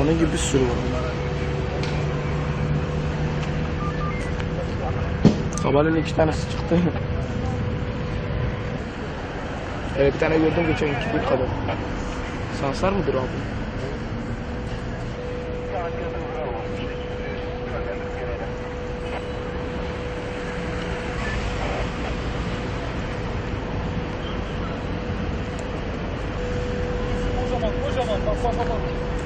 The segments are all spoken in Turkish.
Onun gibi bir sürü var. Sabahleyin iki tanesi çıktı. evet bir tane gördüm geçen iki bir kadar. Sansar mıdır abi? Kocaman kocaman bak bak bak.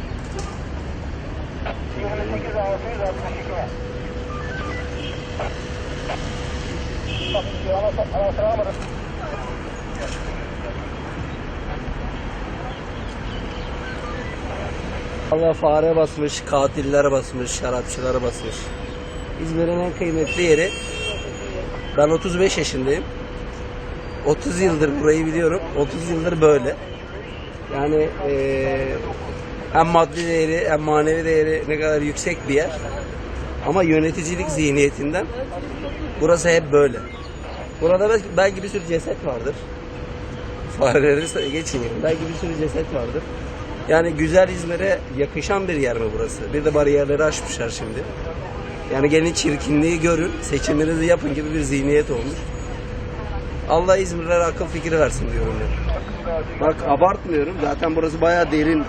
Allah fare basmış, katiller basmış, şarapçılar basmış. İzmir'in en kıymetli yeri. Ben 35 yaşındayım. 30 yıldır burayı biliyorum. 30 yıldır böyle. Yani eee hem maddi değeri hem manevi değeri ne kadar yüksek bir yer. Ama yöneticilik zihniyetinden burası hep böyle. Burada belki, bir sürü ceset vardır. Fareleri geçin. Belki bir sürü ceset vardır. Yani güzel İzmir'e yakışan bir yer mi burası? Bir de bariyerleri aşmışlar şimdi. Yani gelin çirkinliği görün, seçiminizi yapın gibi bir zihniyet olmuş. Allah İzmirlere akıl fikri versin diyorum ben. Bak abartmıyorum. Zaten burası bayağı derin